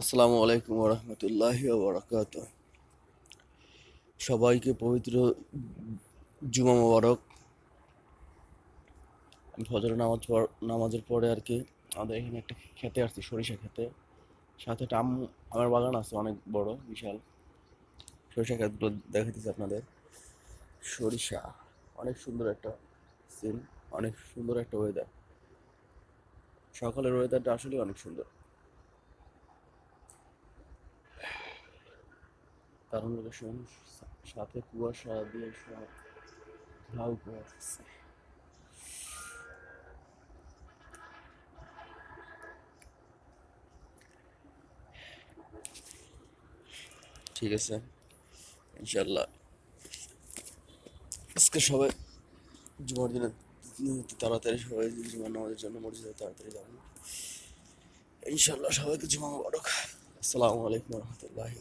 আসসালামু আলাইকুম রহমতুল্লাহ বরকাত সবাইকে পবিত্র জুমা মোবারক। ফজর নামাজ নামাজের পরে আর কি আমাদের এখানে একটা খেতে আসছি, সরিষা খেতে। সাথে একটা আম আমার বাগান আছে অনেক বড়, বিশাল। সরিষা ক্ষেতগুলো দেখাইতেছি আপনাদের। সরিষা, অনেক সুন্দর একটা সিন অনেক সুন্দর একটা ওয়েদার সকালের ওয়েদারটা আসলে অনেক সুন্দর। দারুণ লোকেশন সাথে কুয়াশা দিয়ে সব ঢাউ পড়ছে ঠিক আছে ইনশাল্লাহ আজকে সবাই জুমার দিনে তাড়াতাড়ি সবাই জুমার নামাজের জন্য মসজিদে তাড়াতাড়ি যাবেন। ইনশাল্লাহ সবাইকে জুমা মুবারক। আসসালামু আলাইকুম রহমতুল্লাহি